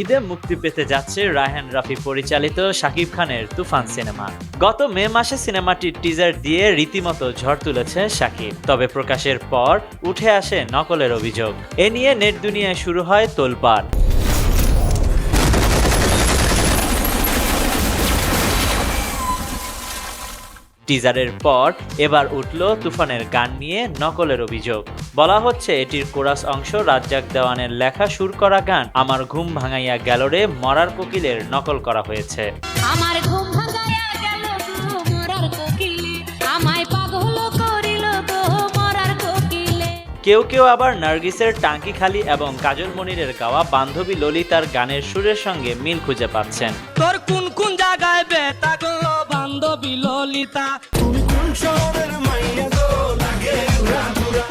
ঈদে মুক্তি পেতে যাচ্ছে রায়হান রাফি পরিচালিত শাকিব খানের তুফান সিনেমা। গত মে মাসে সিনেমাটির টিজার দিয়ে রীতিমতো ঝড় তুলেছে শাকিব, তবে প্রকাশের পর উঠে আসে নকলের অভিযোগ। এ নিয়ে নেট দুনিয়ায় শুরু হয় তোলপাড়। টিজারের পর এবার উঠল তুফানের গান নিয়ে নকলের অভিযোগ। বলা হচ্ছে এটির কোরাস অংশ রাজ্জাক দেওয়ানের লেখা সুর করা গান আমার ঘুম ভাঙাইয়া গেলরে মরার কোকিলের নকল করা হয়েছে। আমার ঘুম ভাঙায়া গেল মরার কোকিলে। আমায় পাগল করিল গো মরার কোকিলে। কেউ কেউ আবার নার্গিসের টাঙ্কি খালি এবং কাজল মনিরের গাওয়া বান্ধবী ললিতার গানের সুরের সঙ্গে মিল খুঁজে পাচ্ছেন। তোর কোন কোন বান্ধবী ললিতা।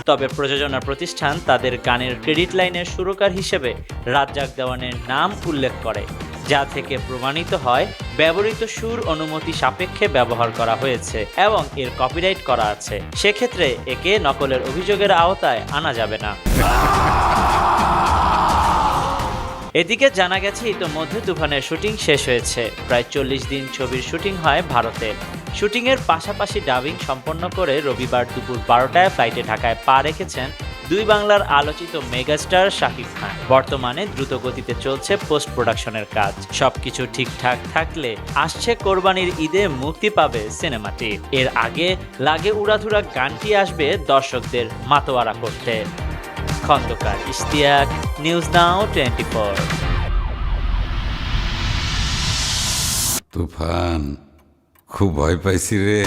তবে প্রযোজনা প্রতিষ্ঠান তাদের গানের ক্রেডিট লাইনের সুরকার হিসেবে রাজ্জাক দেওয়ানের নাম উল্লেখ করে, যা থেকে প্রমাণিত হয় ব্যবহৃত সুর অনুমতি সাপেক্ষে ব্যবহার করা হয়েছে এবং এর কপিরাইট করা আছে। সেক্ষেত্রে একে নকলের অভিযোগের আওতায় আনা যাবে না। এদিকে জানা গেছে, ইতোমধ্যে তুফানের শুটিং শেষ হয়েছে। প্রায় চল্লিশ দিন ছবির শুটিং হয় ভারতে। শুটিংয়ের পাশাপাশি ডাবিং সম্পন্ন করে রবিবার দুপুর বারোটায় ফ্লাইটে ঢাকায় পা রেখেছেন দুই বাংলার আলোচিত মেগাস্টার শাকিব খান। বর্তমানে দ্রুত গতিতে চলছে পোস্ট প্রোডাকশনের কাজ। সবকিছু ঠিকঠাক থাকলে আসছে কোরবানির ঈদে মুক্তি পাবে সিনেমাটি। এর আগে লাগে উড়াধুরা গানটি আসবে দর্শকদের মাতোয়ারা করতে। Khondokar Ishtiaq news now twenty four তুফান খুব ভয় পাইছি রে।